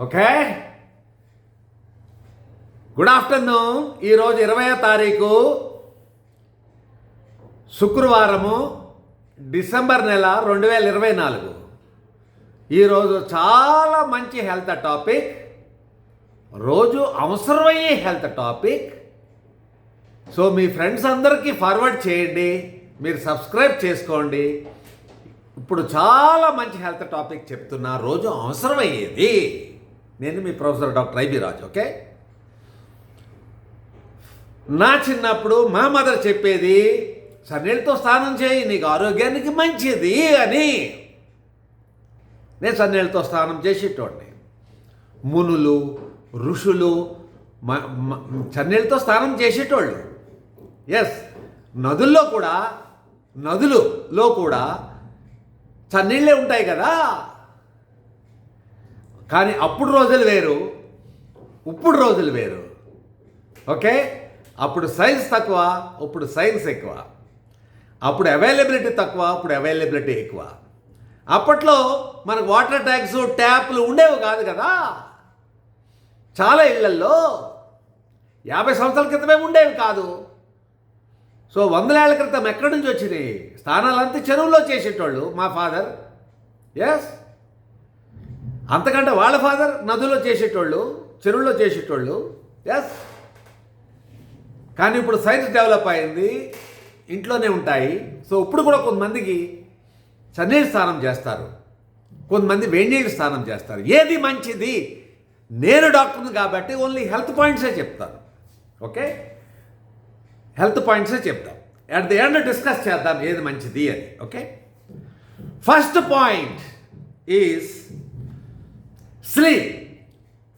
Okay? Good afternoon. ఈరోజు ఇరవై తారీఖు శుక్రవారము డిసెంబర్ నెల రెండు వేల ఇరవై నాలుగు. ఈరోజు చాలా మంచి హెల్త్ టాపిక్. రోజు అవసరమయ్యే హెల్త్ టాపిక్. సో మీ ఫ్రెండ్స్ అందరికీ ఫార్వర్డ్ చేయండి. మీరు సబ్స్క్రైబ్ చేసుకోండి. ఇప్పుడు చాలా మంచి హెల్త్ టాపిక్ చెప్తున్నా. రోజు అవసరమయ్యేది. నేను మీ professor doctor IB Raju okay? నా చిన్నప్పుడు మా మదర్ చెప్పేది సన్నీళ్ళతో స్నానం చేయి నీకు ఆరోగ్యానికి మంచిది అని. నేను సన్నీళ్ళతో స్నానం చేసేటోడిని. మునులు ఋషులు మ- చన్నీళ్ళతో స్నానం చేసేటోళ్ళు. ఎస్ నదుల్లో కూడా నదులులో కూడా చన్నీళ్ళే ఉంటాయి కదా. కానీ అప్పుడు రోజులు వేరు ఇప్పుడు రోజులు వేరు. ఓకే? అప్పుడు సైన్స్ తక్కువ ఇప్పుడు సైన్స్ ఎక్కువ. అప్పుడు అవైలబిలిటీ తక్కువ ఇప్పుడు అవైలబిలిటీ ఎక్కువ. అప్పట్లో మనకు వాటర్ ట్యాంక్స్ ట్యాప్లు ఉండేవి కాదు కదా? చాలా ఇళ్ళల్లో యాభై సంవత్సరాల క్రితమే ఉండేవి కాదు. సో వందలేళ్ళ క్రితం ఎక్కడి నుంచి వచ్చినాయి? స్థానాలంతా చెరువులో చేసేటోళ్ళు. మా ఫాదర్. ఎస్ అంతకంటే వాళ్ళ ఫాదర్ నదిలో చేసేటోళ్ళు చెరువుల్లో చేసేటోళ్ళు. ఎస్ కానీ ఇప్పుడు సైన్స్ డెవలప్ అయింది ఇంట్లోనే ఉంటాయి. సో ఇప్పుడు కూడా కొంతమందికి చన్నీరు స్నానం చేస్తారు. కొంతమంది వేడినీళ్ళు స్నానం చేస్తారు. ఏది మంచిది? నేను డాక్టర్ని కాబట్టి ఓన్లీ హెల్త్ పాయింట్సే చెప్తాను. ఓకే? హెల్త్ పాయింట్సే చెప్తాం. అట్ ది ఎండ్ డిస్కస్ చేద్దాం ఏది మంచిది అని. Okay? First point is sleep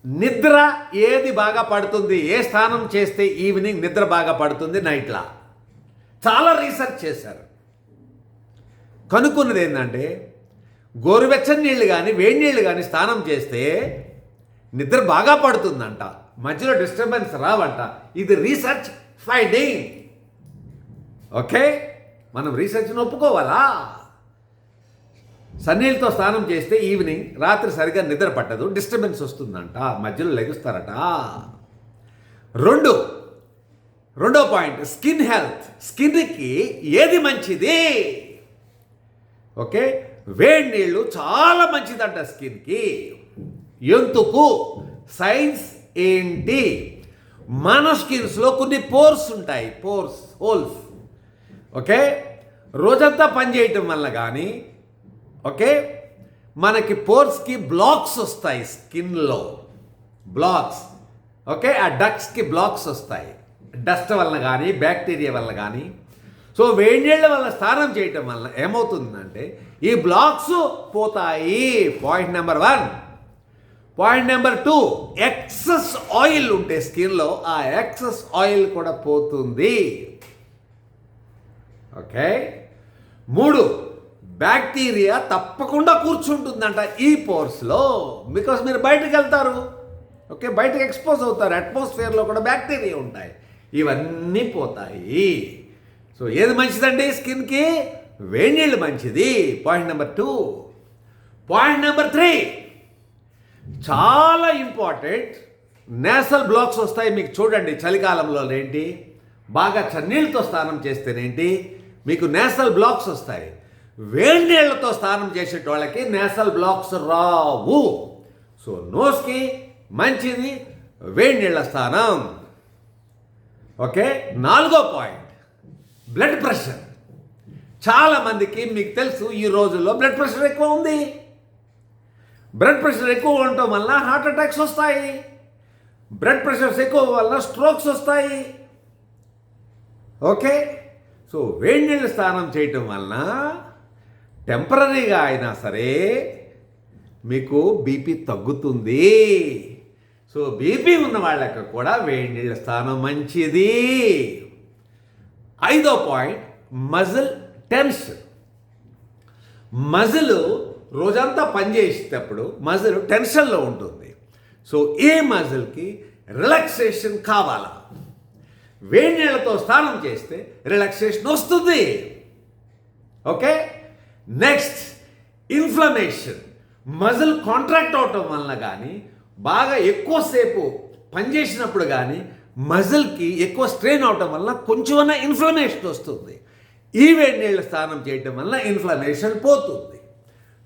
నిద్ర ఏది బాగా పడుతుంది ఏ స్నానం చేస్తే ఈవినింగ్ నిద్ర బాగా పడుతుంది నైట్లా? చాలా రీసెర్చ్ చేశారు. కనుక్కున్నది ఏంటంటే గోరువెచ్చని నీళ్ళు కానీ వేడి నీళ్ళు కానీ స్నానం చేస్తే నిద్ర బాగా పడుతుందంట. మధ్యలో డిస్టర్బెన్స్ రావంట. ఇది రీసెర్చ్ ఫైండింగ్. ఓకే? మనం రీసెర్చ్ని ఒప్పుకోవాలా? సన్నీళ్ళతో స్నానం చేస్తే ఈవినింగ్ రాత్రి సరిగా నిద్ర పట్టదు డిస్టర్బెన్స్ వస్తుందంట మధ్యలో లెగుస్తారట. రెండు. రెండో పాయింట్ స్కిన్ హెల్త్. స్కిన్కి ఏది మంచిది? ఓకే? వేడి నీళ్ళు చాలా మంచిదంట స్కిన్కి. ఎందుకు? సైన్స్ ఏంటి? మన స్కిన్స్లో కొన్ని పోర్స్ ఉంటాయి పోర్స్ హోల్స్. ఓకే? రోజంతా పనిచేయటం వల్ల కానీ ఓకే? మనకి పోర్స్కి బ్లాక్స్ వస్తాయి స్కిన్లో. బ్లాక్స్. ఓకే? ఆ డక్స్కి బ్లాక్స్ వస్తాయి. డస్ట్ వలన కానీ బ్యాక్టీరియా వల్ల కానీ సో వేడి నీళ్ళ వల్ల స్నానం చేయటం వల్ల ఏమవుతుందంటే ఈ బ్లాక్స్ పోతాయి. Point number one. Point number two. Excess oil ఉంటే స్కిన్లో ఆ ఎక్సెస్ ఆయిల్ కూడా పోతుంది. ఓకే? మూడు. బ్యాక్టీరియా తప్పకుండా కూర్చుంటుందంట ఈ పోర్స్లో. బికాస్ మీరు బయటకు వెళ్తారు. ఓకే బయటకు ఎక్స్పోజ్ అవుతారు. అట్మాస్ఫియర్లో కూడా బ్యాక్టీరియా ఉంటాయి. ఇవన్నీ పోతాయి. సో ఏది మంచిదండి స్కిన్కి? వేణీళ్ళు నీళ్ళు మంచిది. Point number two point number three చాలా ఇంపార్టెంట్ నేసల్ బ్లాక్స్ వస్తాయి. మీకు చూడండి చలికాలంలో ఏంటి బాగా చన్నీళ్ళతో స్నానం చేస్తేనేంటి? మీకు నేసల్ బ్లాక్స్ వస్తాయి. వేడి నీళ్ళతో స్నానం చేసేటోళ్ళకి నేసల్ బ్లాక్స్ రావు. సో నోస్కి మంచిది వేడి నీళ్ళ స్నానం. ఓకే నాలుగో పాయింట్. Blood pressure. చాలామందికి మీకు తెలుసు ఈ రోజుల్లో బ్లడ్ ప్రెషర్ ఎక్కువ ఉంది. బ్లడ్ ప్రెషర్ ఎక్కువ ఉండటం వల్ల హార్ట్ అటాక్స్ వస్తాయి. బ్లడ్ ప్రెషర్స్ ఎక్కువ వల్ల స్ట్రోక్స్ వస్తాయి. ఓకే సో వేడి నీళ్ళు స్నానం చేయటం వలన టెంపరీగా అయినా సరే మీకు బీపీ తగ్గుతుంది. సో బీపీ ఉన్న వాళ్ళకి కూడా వేడి నీళ్ళ స్థానం మంచిది. ఐదో పాయింట్ మజిల్ టెన్షన్. మజిల్ రోజంతా పనిచేసేటప్పుడు మజిల్ టెన్షన్లో ఉంటుంది. సో ఏ మజిల్కి రిలాక్సేషన్ కావాలా? వేడి నీళ్ళతో స్నానం చేస్తే రిలాక్సేషన్ వస్తుంది. Okay? Next inflammation muscle contract అవటం వలన కానీ బాగా ఎక్కువసేపు పనిచేసినప్పుడు కానీ మజిల్కి ఎక్కువ స్ట్రెయిన్ అవటం వల్ల కొంచెమన్నా ఇన్ఫ్లమేషన్ వస్తుంది. ఈ వేడి నీళ్ళ స్నానం చేయటం వల్ల ఇన్ఫ్లమేషన్ పోతుంది.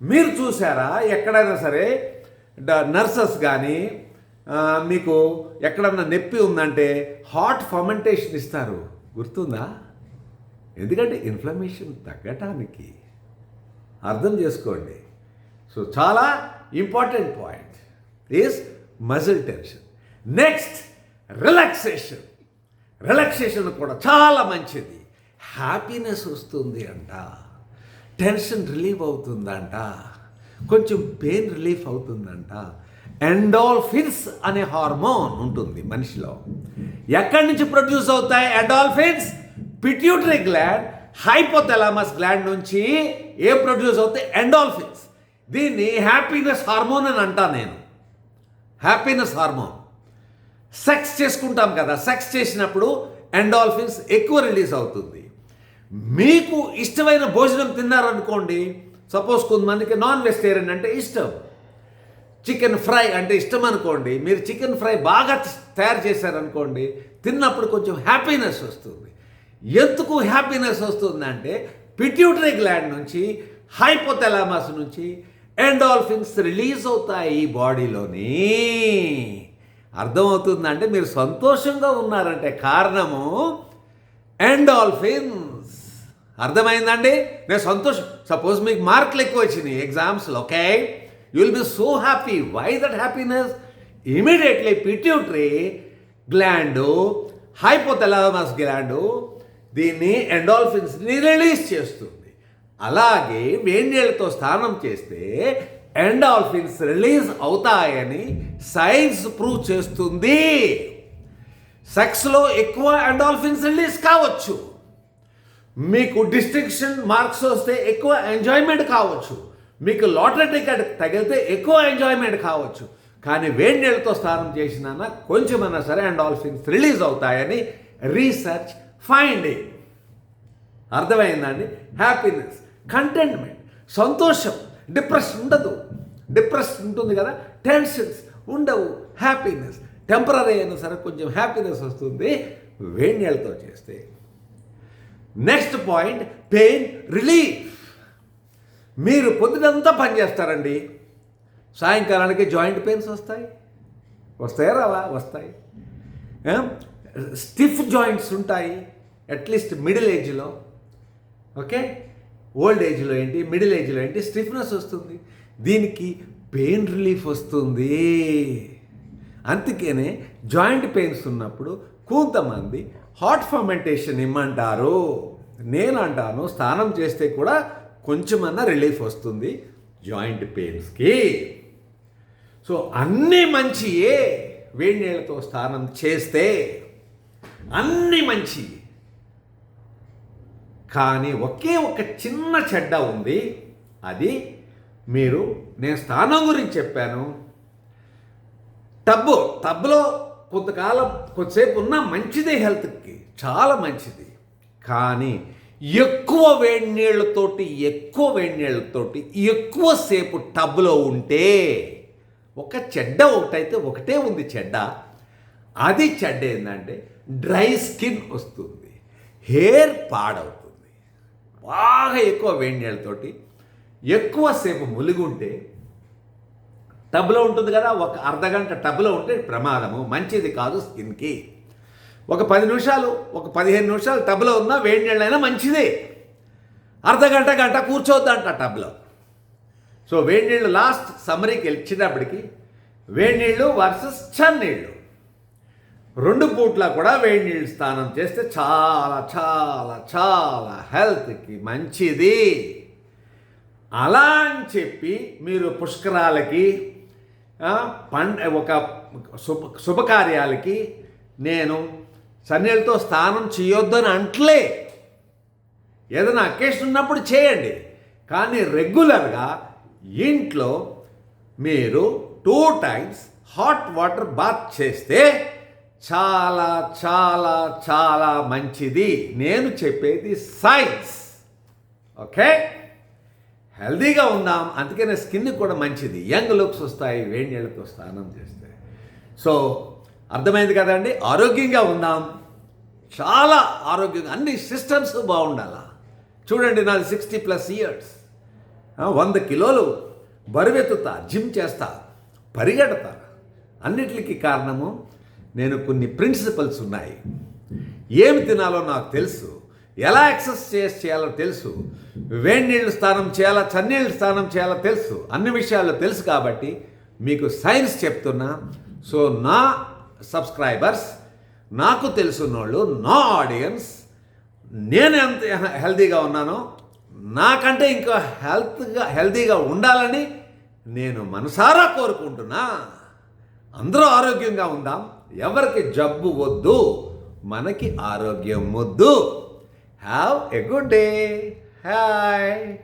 మీరు చూసారా ఎక్కడైనా సరే నర్సెస్ కానీ మీకు ఎక్కడన్నా నొప్పి ఉందంటే హాట్ ఫర్మెంటేషన్ ఇస్తారు. గుర్తుందా? ఎందుకంటే ఇన్ఫ్లమేషన్ తగ్గటానికి అర్థం చేసుకోండి. సో చాలా important point is muscle tension. Next relaxation. Relaxation కూడా చాలా మంచిది. హ్యాపీనెస్ వస్తుంది అంట. టెన్షన్ రిలీఫ్ అవుతుందంట. కొంచెం పెయిన్ రిలీఫ్ అవుతుందంట. ఎండాల్ఫిన్స్ అనే హార్మోన్ ఉంటుంది మనిషిలో. ఎక్కడి నుంచి ప్రొడ్యూస్ అవుతాయి endorphins? Pituitary gland hypothalamus gland నుంచి ఏ ప్రొడ్యూస్ అవుతాయి? ఎండాల్ఫిన్స్ దీన్ని హ్యాపీనెస్ హార్మోన్ అని అంటా నేను. హ్యాపీనెస్ హార్మోన్ సెక్స్ చేసుకుంటాం కదా సెక్స్ చేసినప్పుడు ఎండాల్ఫిన్స్ ఎక్కువ రిలీజ్ అవుతుంది. మీకు ఇష్టమైన భోజనం తిన్నారనుకోండి సపోజ్ కొంతమందికి నాన్ వెజిటేరియన్ అంటే ఇష్టం. చికెన్ ఫ్రై అంటే ఇష్టం అనుకోండి మీరు చికెన్ ఫ్రై బాగా తయారు చేశారనుకోండి తిన్నప్పుడు కొంచెం హ్యాపీనెస్ వస్తుంది. ఎందుకు హ్యాపీనెస్ వస్తుందంటే పిట్యూటరీ గ్లాండ్ నుంచి హైపోథెలామస్ నుంచి ఎండాల్ఫిన్స్ రిలీజ్ అవుతాయి ఈ బాడీలోని. అర్థమవుతుందంటే మీరు సంతోషంగా ఉన్నారంటే కారణము ఎండాల్ఫిన్స్. అర్థమైందండి? నేను సంతోషం. సపోజ్ మీకు మార్కులు ఎక్కువ వచ్చినాయి ఎగ్జామ్స్లో okay? You will be so happy why that happiness immediately pituitary gland hypothalamus gland దీన్ని ఎండాల్ఫిన్స్ని రిలీజ్ చేస్తుంది. అలాగే వేడి నీళ్ళతో స్నానం చేస్తే ఎండాల్ఫిన్స్ రిలీజ్ అవుతాయని సైన్స్ ప్రూవ్ చేస్తుంది. సెక్స్లో ఎక్కువ ఎండాల్ఫిన్స్ రిలీజ్ కావచ్చు. మీకు డిస్టింక్షన్ మార్క్స్ వస్తే ఎక్కువ ఎంజాయ్మెంట్ కావచ్చు. మీకు లాటరీ టికెట్ తగిలితే ఎక్కువ ఎంజాయ్మెంట్ కావచ్చు. కానీ వేడి నీళ్ళతో స్నానం చేసినా కొంచెమైనా సరే ఎండాల్ఫిన్స్ రిలీజ్ అవుతాయని రీసెర్చ్ ఫైండింగ్ అర్థమైందండి? హ్యాపీనెస్ కంటెంట్మెంట్ సంతోషం డిప్రెషన్ ఉండదు. డిప్రెషన్ ఉంటుంది కదా? టెన్షన్స్ ఉండవు. హ్యాపీనెస్ టెంపరీ అయినా సరే కొంచెం హ్యాపీనెస్ వస్తుంది. వేడి చేస్తే. నెక్స్ట్ పాయింట్ పెయిన్ రిలీఫ్ మీరు పొద్దునంతా పని చేస్తారండి. సాయంకాలానికి జాయింట్ పెయిన్స్ వస్తాయి. వస్తాయా రావా? వస్తాయి. స్టిఫ్ జాయింట్స్ ఉంటాయి. అట్లీస్ట్ మిడిల్ ఏజ్లో ఓకే? ఓల్డ్ ఏజ్లో ఏంటి మిడిల్ ఏజ్లో ఏంటి స్టిఫ్నెస్ వస్తుంది. దీనికి పెయిన్ రిలీఫ్ వస్తుంది. అందుకనే జాయింట్ పెయిన్స్ ఉన్నప్పుడు కొంతమంది హాట్ ఫర్మెంటేషన్ ఇమ్మంటారు. నేను అంటాను స్నానం చేస్తే కూడా కొంచెమన్నా రిలీఫ్ వస్తుంది జాయింట్ పెయిన్స్కి. సో అన్నీ మంచియే. వేడి నీళ్ళతో స్నానం చేస్తే అన్నీ మంచి కానీ ఒకే ఒక చిన్న చెడ్డ ఉంది. అది మీరు నేను స్థానం గురించి చెప్పాను. టబ్బు టబ్లో కొంతకాలం కొద్దిసేపు ఉన్నా మంచిదే హెల్త్కి చాలా మంచిది. కానీ ఎక్కువ వేడి నీళ్ళతోటి ఎక్కువ వేడి నీళ్ళతోటి ఎక్కువసేపు టబ్లో ఉంటే ఒక చెడ్డ ఒకటైతే ఒకటే ఉంది చెడ్డ. అది చెడ్డ ఏంటంటే డ్రై స్కిన్ వస్తుంది. హెయిర్ పాడవుతుంది. బాగా ఎక్కువ వేడి నీళ్ళతోటి ఎక్కువసేపు ములిగుంటే టబ్లో ఉంటుంది కదా ఒక అర్ధగంట టబ్లో ఉంటే ప్రమాదము. మంచిది కాదు స్కిన్కి ఒక పది నిమిషాలు ఒక పదిహేను నిమిషాలు టబ్లో ఉన్నా వేడి నీళ్ళైనా మంచిదే. అర్ధగంట గంట గంట కూర్చోవద్దంట టబ్లో. సో వేడి నీళ్ళు లాస్ట్ సమ్మరీకి వచ్చినప్పటికి వేడి నీళ్ళు వర్సెస్ చన్నీళ్ళు రెండు పూట్ల కూడా వేడి నీళ్ళు స్నానం చేస్తే చాలా చాలా చాలా హెల్త్కి మంచిది. అలా అని చెప్పి మీరు పుష్కరాలకి పండ ఒక శుభ శుభకార్యాలకి నేను సన్నీళ్ళతో స్నానం చేయొద్దని అంటలే. ఏదైనా అకేషన్ ఉన్నప్పుడు చేయండి. కానీ రెగ్యులర్గా ఇంట్లో మీరు two times hot water bath చేస్తే చాలా చాలా చాలా మంచిది. నేను చెప్పేది సైన్స్. ఓకే? హెల్దీగా ఉందాం అందుకనే స్కిన్ కూడా మంచిది. యంగ్ లుక్స్ వస్తాయి వేడి నీళ్ళతో స్నానం చేస్తే. సో అర్థమైంది కదండి? ఆరోగ్యంగా ఉందాం చాలా ఆరోగ్యంగా అన్ని సిస్టమ్స్ బాగుండాలా? చూడండి నాది సిక్స్టీ ప్లస్ ఇయర్స్. వంద కిలోలు బరువెత్తుతా జిమ్ చేస్తా పరిగెడతా. అన్నిటికీ కారణము నేను కొన్ని ప్రిన్సిపల్స్ ఉన్నాయి. ఏమి తినాలో నాకు తెలుసు ఎలా ఎక్సర్సైజ్ చేయాలో తెలుసు వేడి నీళ్ళు స్నానం చేయాలా చన్నీళ్ళు స్నానం చేయాలో తెలుసు అన్ని విషయాలు తెలుసు కాబట్టి మీకు సైన్స్ చెప్తున్నా. సో నా సబ్స్క్రైబర్స్ నాకు తెలుసున్నోళ్ళు నా ఆడియన్స్ నేను ఎంత హెల్తీగా ఉన్నానో నాకంటే ఇంకా హెల్త్గా హెల్తీగా ఉండాలని నేను మనసారా కోరుకుంటున్నా. అందరూ ఆరోగ్యంగా ఉందాం. ఎవరికి జబ్బు వద్దు మనకి ఆరోగ్యం వద్దు. Have a good day hi